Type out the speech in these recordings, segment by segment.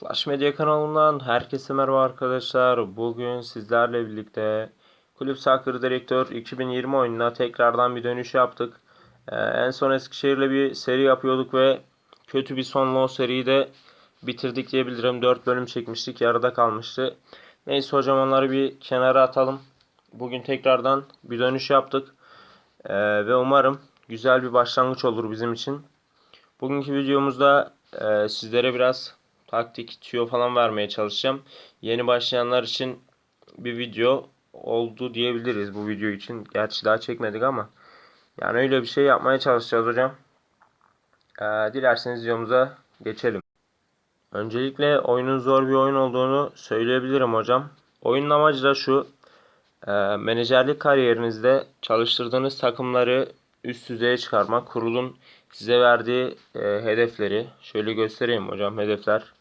Clash Media kanalından herkese merhaba arkadaşlar. Bugün sizlerle birlikte Kulüp Soccer Direktör 2020 oyununa tekrardan bir dönüş yaptık. Ee, en son Eskişehir'le bir seri yapıyorduk ve kötü bir sonla o seriyi de bitirdik diyebilirim. 4 bölüm çekmiştik, yarıda kalmıştı. Neyse hocam onları bir kenara atalım. Bugün tekrardan bir dönüş yaptık. Ee, ve umarım güzel bir başlangıç olur bizim için. Bugünkü videomuzda e, sizlere biraz taktik, tüyo falan vermeye çalışacağım. Yeni başlayanlar için bir video oldu diyebiliriz bu video için. Gerçi daha çekmedik ama. Yani öyle bir şey yapmaya çalışacağız hocam. Ee, dilerseniz videomuza geçelim. Öncelikle oyunun zor bir oyun olduğunu söyleyebilirim hocam. Oyunun amacı da şu. E, menajerlik kariyerinizde çalıştırdığınız takımları üst düzeye çıkarmak. Kurulun size verdiği e, hedefleri. Şöyle göstereyim hocam hedefler.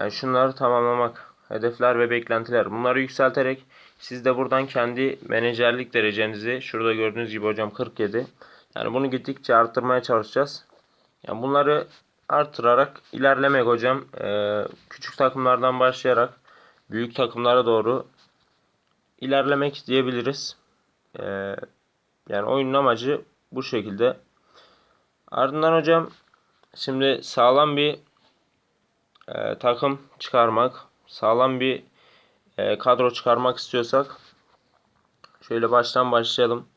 Yani şunları tamamlamak. Hedefler ve beklentiler. Bunları yükselterek siz de buradan kendi menajerlik derecenizi şurada gördüğünüz gibi hocam 47. Yani bunu gittikçe arttırmaya çalışacağız. Yani bunları artırarak ilerlemek hocam. Ee, küçük takımlardan başlayarak büyük takımlara doğru ilerlemek diyebiliriz. Ee, yani oyunun amacı bu şekilde. Ardından hocam şimdi sağlam bir e, takım çıkarmak, sağlam bir e, kadro çıkarmak istiyorsak şöyle baştan başlayalım.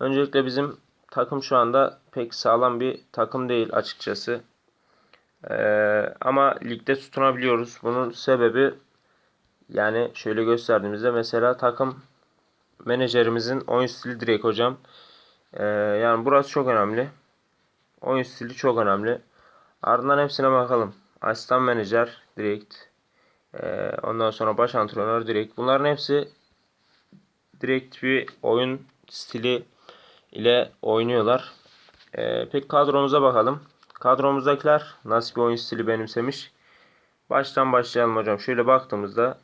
Öncelikle bizim takım şu anda pek sağlam bir takım değil açıkçası. E, ama ligde tutunabiliyoruz. Bunun sebebi yani şöyle gösterdiğimizde mesela takım menajerimizin oyun stili direkt hocam. E, yani burası çok önemli. Oyun stili çok önemli. Ardından hepsine bakalım. Asistan menajer direkt. Ee, ondan sonra baş antrenör direkt. Bunların hepsi direkt bir oyun stili ile oynuyorlar. Ee, peki kadromuza bakalım. Kadromuzdakiler nasıl bir oyun stili benimsemiş? Baştan başlayalım hocam. Şöyle baktığımızda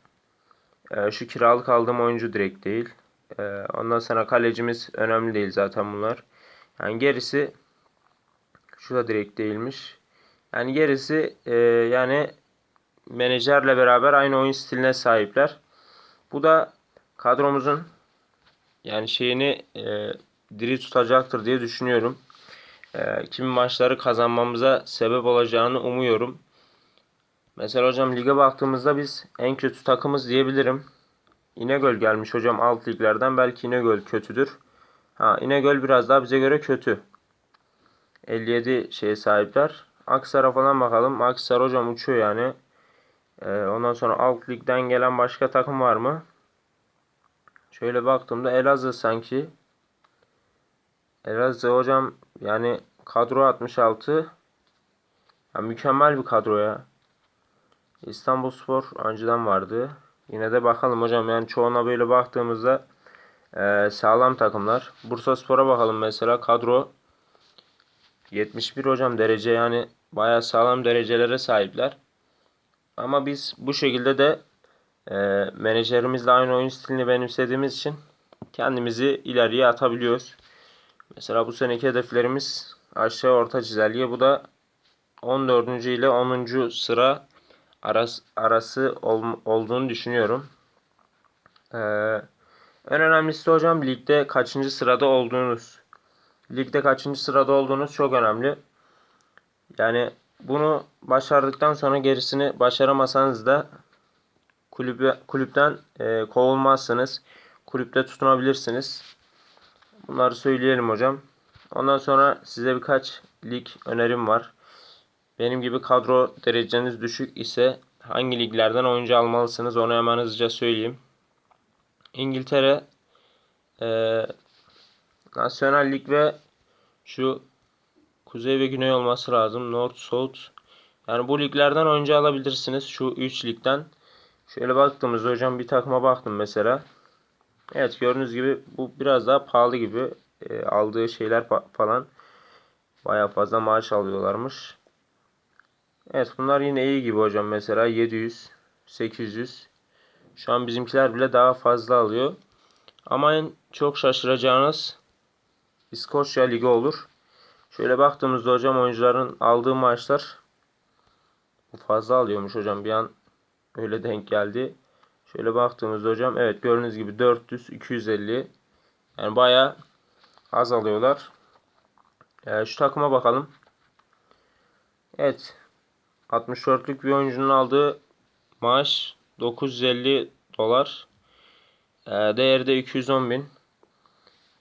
e, şu kiralık aldığım oyuncu direkt değil. E, ondan sonra kalecimiz önemli değil zaten bunlar. Yani gerisi şu da direkt değilmiş. Yani gerisi e, yani menajerle beraber aynı oyun stiline sahipler. Bu da kadromuzun yani şeyini e, diri tutacaktır diye düşünüyorum. E, kimi maçları kazanmamıza sebep olacağını umuyorum. Mesela hocam lige baktığımızda biz en kötü takımız diyebilirim. İnegöl gelmiş hocam alt liglerden. Belki İnegöl kötüdür. Ha İnegöl biraz daha bize göre kötü. 57 şeye sahipler. Aksar'a falan bakalım. Aksar hocam uçuyor yani. Ee, ondan sonra alt ligden gelen başka takım var mı? Şöyle baktığımda Elazığ sanki. Elazığ hocam yani kadro 66. Ya mükemmel bir kadro ya. İstanbul Spor önceden vardı. Yine de bakalım hocam yani çoğuna böyle baktığımızda e, sağlam takımlar. Bursa Spor'a bakalım mesela kadro 71 hocam derece yani bayağı sağlam derecelere sahipler. Ama biz bu şekilde de e, menajerimizle aynı oyun stilini benimsediğimiz için kendimizi ileriye atabiliyoruz. Mesela bu seneki hedeflerimiz aşağı orta çizelge. Bu da 14. ile 10. sıra arası, arası ol, olduğunu düşünüyorum. Ee, en önemlisi hocam ligde kaçıncı sırada olduğunuz. Ligde kaçıncı sırada olduğunuz çok önemli. Yani bunu başardıktan sonra gerisini başaramasanız da kulübe, kulüpten e, kovulmazsınız. Kulüpte tutunabilirsiniz. Bunları söyleyelim hocam. Ondan sonra size birkaç lig önerim var. Benim gibi kadro dereceniz düşük ise hangi liglerden oyuncu almalısınız onu hemen hızlıca söyleyeyim. İngiltere e, Nasyonel Lig ve şu Kuzey ve Güney olması lazım. North, South. Yani bu liglerden oyuncu alabilirsiniz. Şu 3 ligden. Şöyle baktığımızda hocam bir takıma baktım mesela. Evet gördüğünüz gibi bu biraz daha pahalı gibi. E, aldığı şeyler falan. Baya fazla maaş alıyorlarmış. Evet bunlar yine iyi gibi hocam. Mesela 700, 800. Şu an bizimkiler bile daha fazla alıyor. Ama en çok şaşıracağınız İskoçya Ligi olur. Şöyle baktığımızda hocam oyuncuların aldığı maaşlar fazla alıyormuş hocam. Bir an öyle denk geldi. Şöyle baktığımızda hocam evet gördüğünüz gibi 400 250 yani bayağı az alıyorlar. Ee, şu takıma bakalım. Evet. 64'lük bir oyuncunun aldığı maaş 950 dolar. Ee, değeri de 210 bin.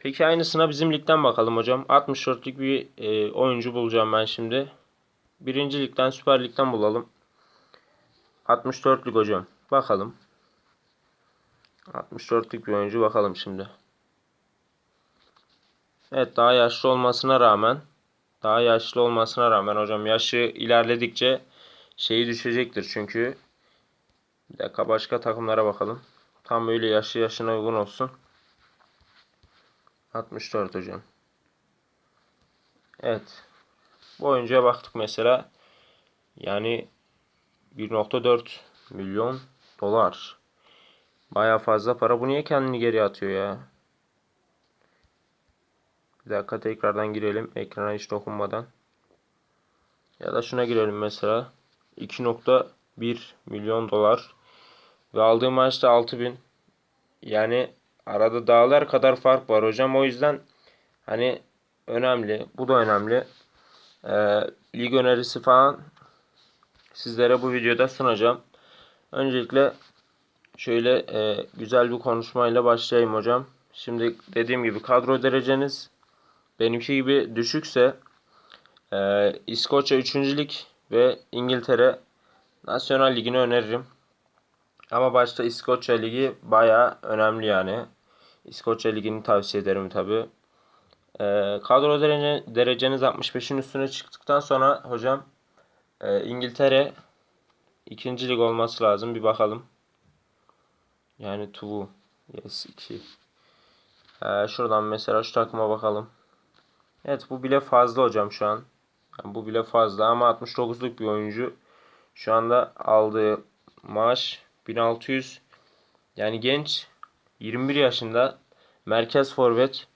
Peki aynısına bizim ligden bakalım hocam. 64'lük bir e, oyuncu bulacağım ben şimdi. Birinci ligden Süper Lig'den bulalım. 64'lük hocam. Bakalım. 64'lük bir oyuncu bakalım şimdi. Evet daha yaşlı olmasına rağmen daha yaşlı olmasına rağmen hocam yaşı ilerledikçe şeyi düşecektir çünkü. Bir dakika başka takımlara bakalım. Tam böyle yaşı yaşına uygun olsun. 64 hocam. Evet. Bu oyuncuya baktık mesela. Yani 1.4 milyon dolar. Baya fazla para. Bu niye kendini geri atıyor ya? Bir dakika tekrardan girelim. Ekrana hiç dokunmadan. Ya da şuna girelim mesela. 2.1 milyon dolar. Ve aldığı maaş da 6000. Yani arada dağlar kadar fark var hocam. O yüzden hani önemli. Bu da önemli. Ee, lig önerisi falan sizlere bu videoda sunacağım. Öncelikle şöyle e, güzel bir konuşmayla başlayayım hocam. Şimdi dediğim gibi kadro dereceniz benimki gibi düşükse e, İskoçya 3. Lig ve İngiltere Nasyonal Ligi'ni öneririm. Ama başta İskoçya Ligi baya önemli yani. İskoçya Ligi'ni tavsiye ederim tabi. E, kadro derece, dereceniz 65'in üstüne çıktıktan sonra hocam e, İngiltere 2. lig olması lazım. Bir bakalım. Yani Tuvu. Yes 2. Ee, şuradan mesela şu takıma bakalım. Evet bu bile fazla hocam şu an. Yani bu bile fazla ama 69'luk bir oyuncu. Şu anda aldığı maaş 1600. Yani genç 21 yaşında merkez forvet.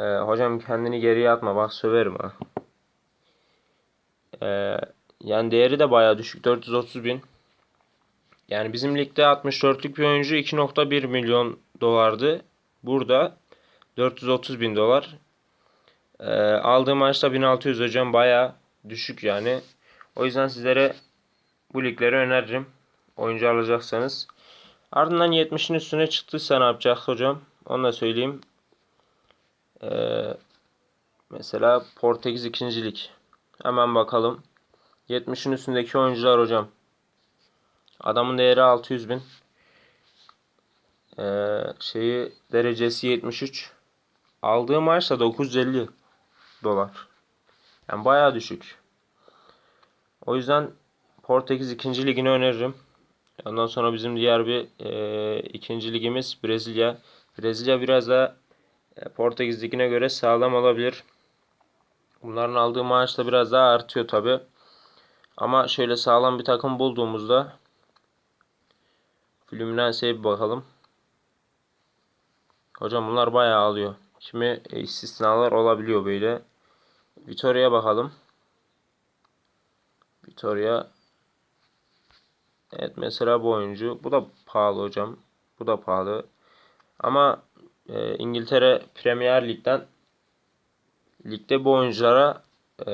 Ee, hocam kendini geriye atma bak söverim ha. Ee, yani değeri de bayağı düşük 430 bin. Yani bizim ligde 64'lük bir oyuncu 2.1 milyon dolardı. Burada 430 bin dolar. Ee, aldığım maçta 1600 hocam baya düşük yani. O yüzden sizlere bu ligleri öneririm. Oyuncu alacaksanız. Ardından 70'in üstüne çıktıysa ne yapacak hocam? Onu da söyleyeyim. Ee, mesela Portekiz 2. Lig. Hemen bakalım. 70'in üstündeki oyuncular hocam. Adamın değeri 600 bin. Ee, şeyi derecesi 73. Aldığı maaş da 950 dolar. Yani bayağı düşük. O yüzden Portekiz 2. ligini öneririm. Ondan sonra bizim diğer bir e, ikinci ligimiz Brezilya. Brezilya biraz da e, Portekiz ligine göre sağlam olabilir. Bunların aldığı maaş da biraz daha artıyor tabi. Ama şöyle sağlam bir takım bulduğumuzda Fluminense'ye bir bakalım. Hocam bunlar bayağı alıyor. Kimi istisnalar olabiliyor böyle. Vitoria'ya bakalım. Vitoria Evet mesela bu oyuncu. Bu da pahalı hocam. Bu da pahalı. Ama e, İngiltere Premier Lig'den ligde bu oyunculara e,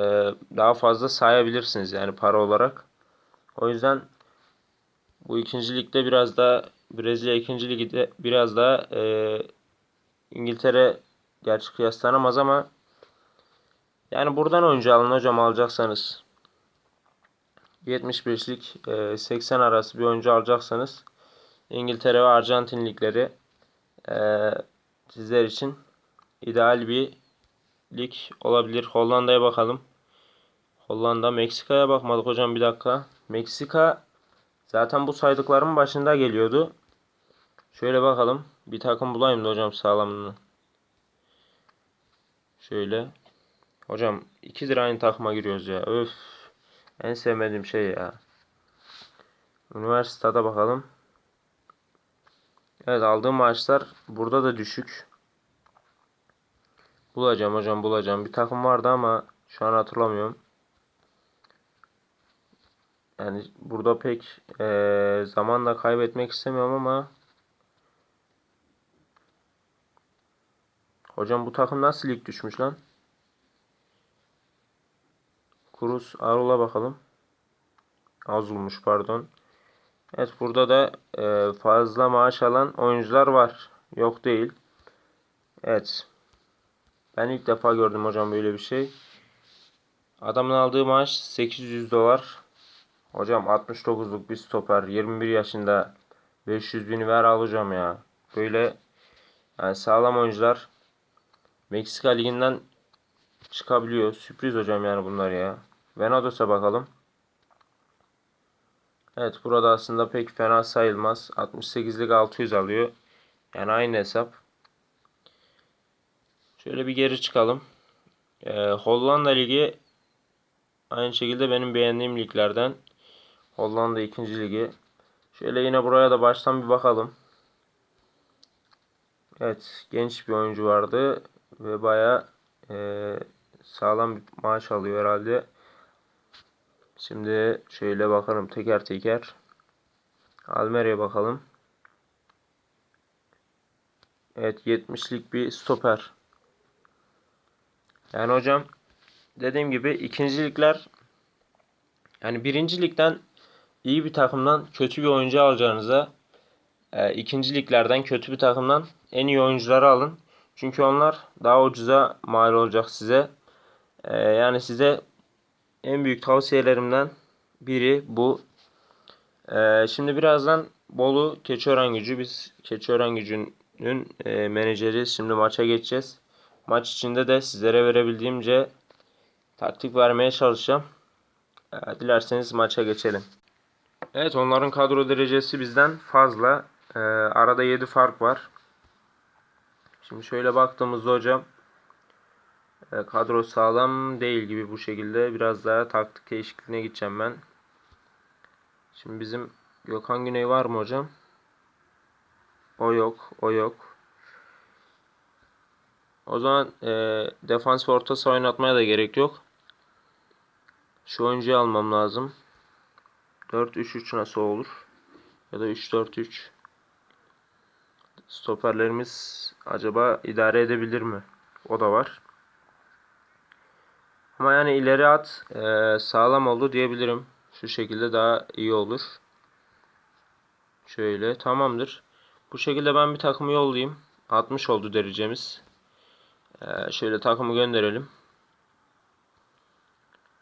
daha fazla sayabilirsiniz yani para olarak. O yüzden bu ikinci ligde biraz daha Brezilya ikinci ligde biraz daha e, İngiltere gerçi kıyaslanamaz ama yani buradan oyuncu alın hocam alacaksanız. 75'lik 80 e, arası bir oyuncu alacaksanız İngiltere ve Arjantin ligleri e, sizler için ideal bir lig olabilir. Hollanda'ya bakalım. Hollanda, Meksika'ya bakmadık hocam bir dakika. Meksika zaten bu saydıklarımın başında geliyordu. Şöyle bakalım. Bir takım bulayım da hocam sağlamını. Şöyle. Hocam 2 lira aynı takıma giriyoruz ya. Öf. En sevmediğim şey ya. Üniversitede bakalım. Evet aldığım maaşlar burada da düşük. Bulacağım hocam bulacağım. Bir takım vardı ama şu an hatırlamıyorum. Yani burada pek eee zaman da kaybetmek istemiyorum ama Hocam bu takım nasıl lig düşmüş lan? Kurus Arul'a bakalım. Azulmuş pardon. Evet burada da e, fazla maaş alan oyuncular var. Yok değil. Evet. Ben ilk defa gördüm hocam böyle bir şey. Adamın aldığı maaş 800 dolar. Hocam 69'luk bir stoper. 21 yaşında 500 bin ver al hocam ya. Böyle yani sağlam oyuncular Meksika liginden çıkabiliyor. Sürpriz hocam yani bunlar ya. Venados'a bakalım. Evet burada aslında pek fena sayılmaz. 68'lik 600 alıyor. Yani aynı hesap. Şöyle bir geri çıkalım. Ee, Hollanda Ligi aynı şekilde benim beğendiğim liglerden. Hollanda 2. Ligi. Şöyle yine buraya da baştan bir bakalım. Evet genç bir oyuncu vardı ve baya e, sağlam bir maaş alıyor herhalde. Şimdi şöyle bakalım teker teker. Almeri'ye bakalım. Evet 70'lik bir stoper. Yani hocam dediğim gibi ikincilikler yani birincilikten iyi bir takımdan kötü bir oyuncu alacağınıza e, ikinciliklerden kötü bir takımdan en iyi oyuncuları alın. Çünkü onlar daha ucuza mal olacak size. E, yani size en büyük tavsiyelerimden biri bu. E, şimdi birazdan Bolu Keçiören Gücü biz Keçiören Gücü'nün e, menajeri şimdi maça geçeceğiz. Maç içinde de sizlere verebildiğimce taktik vermeye çalışacağım. E, dilerseniz maça geçelim. Evet onların kadro derecesi bizden fazla. E, arada 7 fark var. Şimdi şöyle baktığımızda hocam kadro sağlam değil gibi bu şekilde. Biraz daha taktik değişikliğine gideceğim ben. Şimdi bizim Gökhan Güney var mı hocam? O yok. O yok. O zaman e, defans ve orta oynatmaya da gerek yok. Şu oyuncuyu almam lazım. 4-3-3 nasıl olur? Ya da 3-4-3. Stoperlerimiz acaba idare edebilir mi? O da var. Ama yani ileri at e, sağlam oldu diyebilirim. Şu şekilde daha iyi olur. Şöyle tamamdır. Bu şekilde ben bir takımı yollayayım. 60 oldu derecemiz. E, şöyle takımı gönderelim.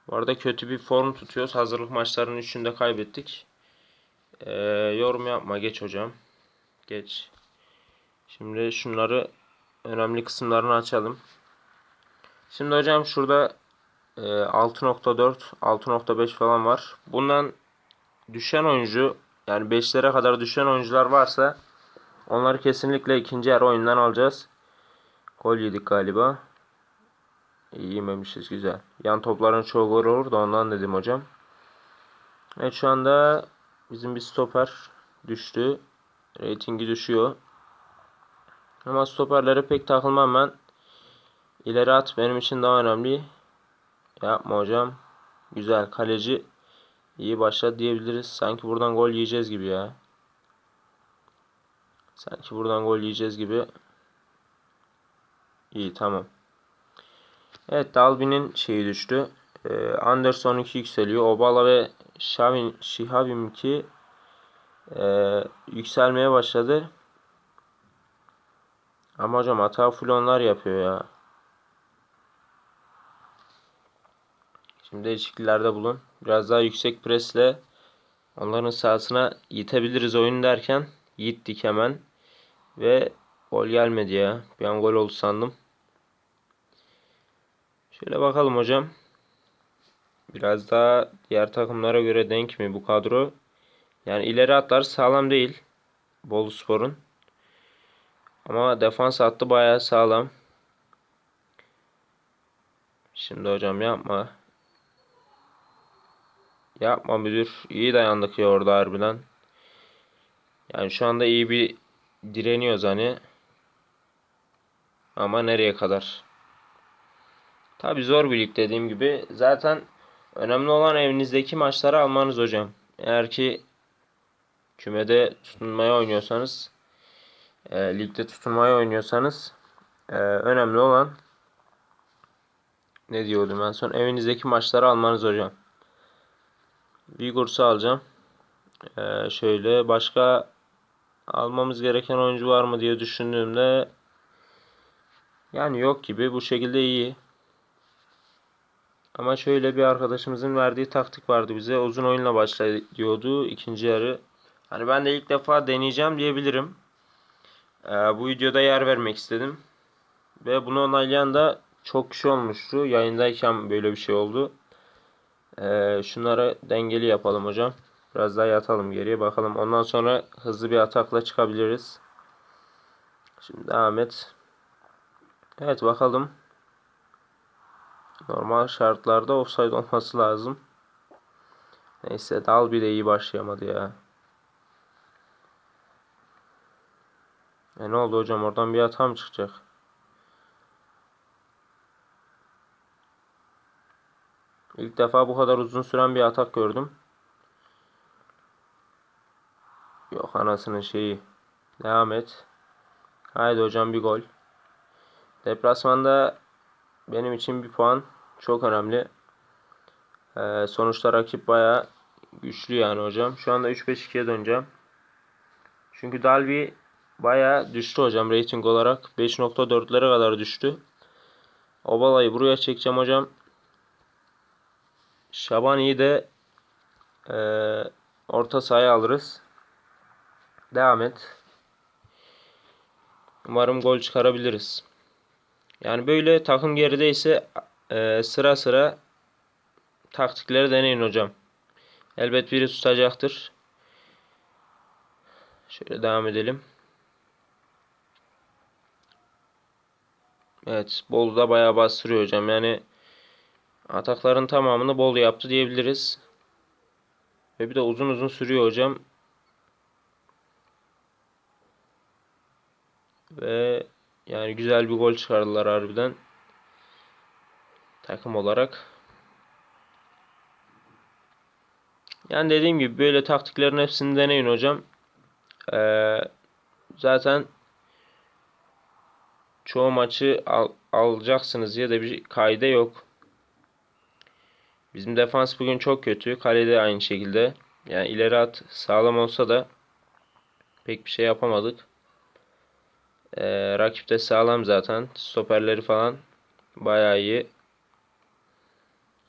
Bu arada kötü bir form tutuyoruz. Hazırlık maçlarının üçünde kaybettik. E, yorum yapma geç hocam. Geç. Şimdi şunları önemli kısımlarını açalım. Şimdi hocam şurada 6.4, e, 6.5 falan var. Bundan düşen oyuncu yani 5'lere kadar düşen oyuncular varsa onları kesinlikle ikinci yarı oyundan alacağız. Gol yedik galiba. İyi yememişiz güzel. Yan topların çoğu gol olur da ondan dedim hocam. Evet şu anda bizim bir stoper düştü. Ratingi düşüyor. Ama stoperlere pek takılmam ben. İleri at benim için daha önemli. Yapma hocam. Güzel kaleci iyi başladı diyebiliriz. Sanki buradan gol yiyeceğiz gibi ya. Sanki buradan gol yiyeceğiz gibi. İyi tamam. Evet Dalby'nin şeyi düştü. Ee, Anderson 2 yükseliyor. Obala ve Şavin Şihavim ki e, yükselmeye başladı. Ama hocam hata full onlar yapıyor ya. Şimdi değişikliklerde bulun. Biraz daha yüksek presle onların sahasına yitebiliriz oyun derken yittik hemen. Ve gol gelmedi ya. Bir an gol oldu sandım. Şöyle bakalım hocam. Biraz daha diğer takımlara göre denk mi bu kadro? Yani ileri atlar sağlam değil. Bolu Spor'un. Ama defans hattı bayağı sağlam. Şimdi hocam yapma. Yapma müdür. İyi dayandık ya orada harbiden. Yani şu anda iyi bir direniyoruz hani. Ama nereye kadar? Tabi zor bir lig dediğim gibi. Zaten Önemli olan evinizdeki maçları almanız hocam. Eğer ki kümede tutunmaya oynuyorsanız, e, ligde tutunmaya oynuyorsanız e, önemli olan ne diyordum en son? Evinizdeki maçları almanız hocam. Vigors'u alacağım. E, şöyle başka almamız gereken oyuncu var mı diye düşündüğümde yani yok gibi. Bu şekilde iyi. Ama şöyle bir arkadaşımızın verdiği taktik vardı bize. Uzun oyunla başla diyordu ikinci yarı. Hani ben de ilk defa deneyeceğim diyebilirim. Ee, bu videoda yer vermek istedim. Ve bunu onaylayan da çok kişi olmuştu. Yayındayken böyle bir şey oldu. Ee, şunları dengeli yapalım hocam. Biraz daha yatalım geriye bakalım. Ondan sonra hızlı bir atakla çıkabiliriz. Şimdi devam et. Evet bakalım. Normal şartlarda offside olması lazım. Neyse dal bir de iyi başlayamadı ya. E ne oldu hocam oradan bir hata mı çıkacak? İlk defa bu kadar uzun süren bir atak gördüm. Yok anasının şeyi. Devam et. Haydi hocam bir gol. Deplasmanda benim için bir puan çok önemli. Ee, sonuçta rakip baya güçlü yani hocam. Şu anda 3-5-2'ye döneceğim. Çünkü Dalby baya düştü hocam rating olarak. 5.4'lere kadar düştü. Obala'yı buraya çekeceğim hocam. Şabani'yi de e, orta sahaya alırız. Devam et. Umarım gol çıkarabiliriz. Yani böyle takım gerideyse e, sıra sıra taktikleri deneyin hocam. Elbet biri tutacaktır. Şöyle devam edelim. Evet, Bolu da bayağı bastırıyor hocam. Yani atakların tamamını Bolu yaptı diyebiliriz. Ve bir de uzun uzun sürüyor hocam. Ve yani güzel bir gol çıkardılar harbiden. Takım olarak. Yani dediğim gibi böyle taktiklerin hepsini deneyin hocam. Ee, zaten çoğu maçı al, alacaksınız ya da bir kaide yok. Bizim defans bugün çok kötü. Kalede aynı şekilde. Yani ileri at sağlam olsa da pek bir şey yapamadık. Ee, rakip de sağlam zaten. Stoperleri falan bayağı iyi.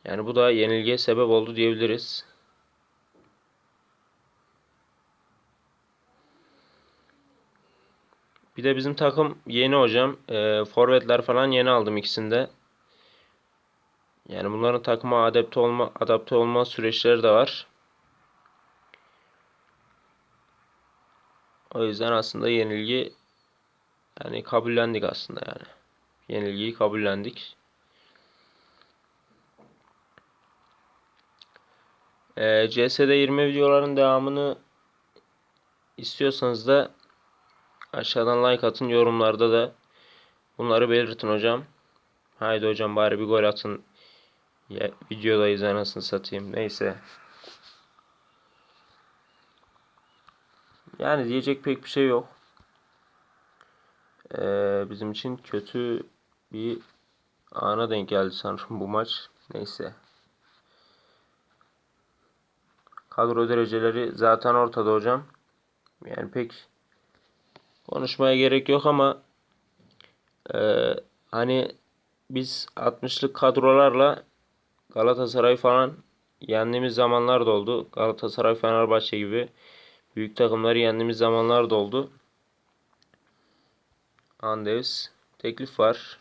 Yani bu da yenilgiye sebep oldu diyebiliriz. Bir de bizim takım yeni hocam. E, forvetler falan yeni aldım ikisinde. Yani bunların takıma adapte olma adapte olma süreçleri de var. O yüzden aslında yenilgi yani kabullendik aslında yani. Yenilgiyi kabullendik. Ee, CS'de 20 videoların devamını istiyorsanız da aşağıdan like atın. Yorumlarda da bunları belirtin hocam. Haydi hocam bari bir gol atın. Ya, videodayız anasını satayım. Neyse. Yani diyecek pek bir şey yok. Ee, bizim için kötü bir ana denk geldi sanırım bu maç. Neyse. Kadro dereceleri zaten ortada hocam. Yani pek konuşmaya gerek yok ama e, hani biz 60'lık kadrolarla Galatasaray falan yendiğimiz zamanlar da oldu. Galatasaray, Fenerbahçe gibi büyük takımları yendiğimiz zamanlar da oldu. Andevis teklif var.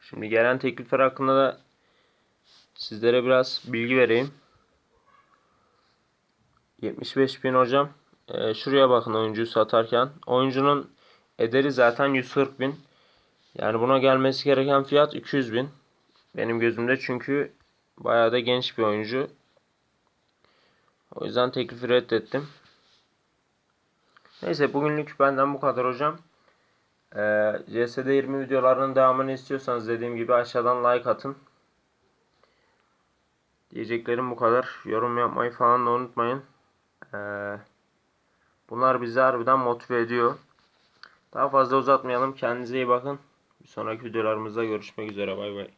Şimdi gelen teklifler hakkında da sizlere biraz bilgi vereyim. 75 bin hocam. Ee, şuraya bakın oyuncuyu satarken. Oyuncunun ederi zaten 140 bin. Yani buna gelmesi gereken fiyat 200 bin. Benim gözümde çünkü bayağı da genç bir oyuncu. O yüzden teklifi reddettim. Neyse bugünlük benden bu kadar hocam. Ee, CSD 20 videolarının devamını istiyorsanız dediğim gibi aşağıdan like atın. Diyeceklerim bu kadar. Yorum yapmayı falan da unutmayın. Ee, bunlar bizi harbiden motive ediyor. Daha fazla uzatmayalım. Kendinize iyi bakın. Bir sonraki videolarımızda görüşmek üzere. Bay bay.